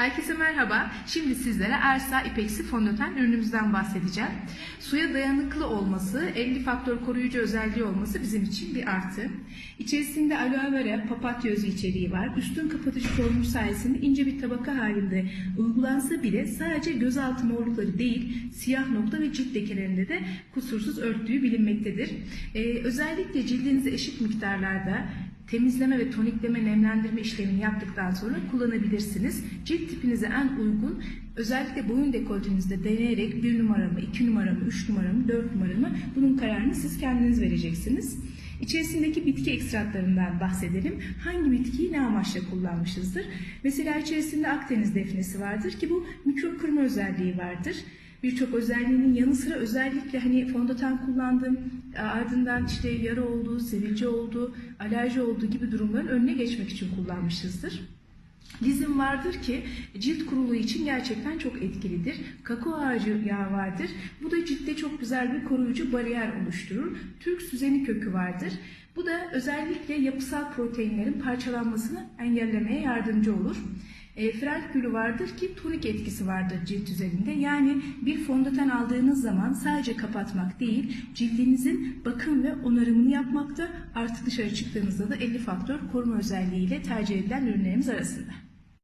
Herkese merhaba. Şimdi sizlere Ersa İpeksi fondöten ürünümüzden bahsedeceğim. Suya dayanıklı olması, 50 faktör koruyucu özelliği olması bizim için bir artı. İçerisinde aloe vera, papatya özü içeriği var. Üstün kapatıcı formu sayesinde ince bir tabaka halinde uygulansa bile sadece gözaltı morlukları değil, siyah nokta ve cilt lekelerinde de kusursuz örttüğü bilinmektedir. Ee, özellikle cildinizi eşit miktarlarda temizleme ve tonikleme, nemlendirme işlemini yaptıktan sonra kullanabilirsiniz. Cilt tipinize en uygun, özellikle boyun dekoltenizde deneyerek 1 numaramı, 2 numaramı, 3 numaramı, 4 numaramı bunun kararını siz kendiniz vereceksiniz. İçerisindeki bitki ekstratlarından bahsedelim. Hangi bitkiyi ne amaçla kullanmışızdır? Mesela içerisinde Akdeniz defnesi vardır ki bu mikrop kırma özelliği vardır birçok özelliğinin yanı sıra özellikle hani fondöten kullandım ardından işte yara olduğu, sivilce olduğu, alerji olduğu gibi durumların önüne geçmek için kullanmışızdır. Lizin vardır ki cilt kuruluğu için gerçekten çok etkilidir. Kakao ağacı yağı vardır. Bu da ciltte çok güzel bir koruyucu bariyer oluşturur. Türk süzeni kökü vardır. Bu da özellikle yapısal proteinlerin parçalanmasını engellemeye yardımcı olur. E, gülü vardır ki tonik etkisi vardır cilt üzerinde. Yani bir fondöten aldığınız zaman sadece kapatmak değil, cildinizin bakım ve onarımını yapmakta artık dışarı çıktığınızda da 50 faktör koruma özelliğiyle tercih edilen ürünlerimiz arasında.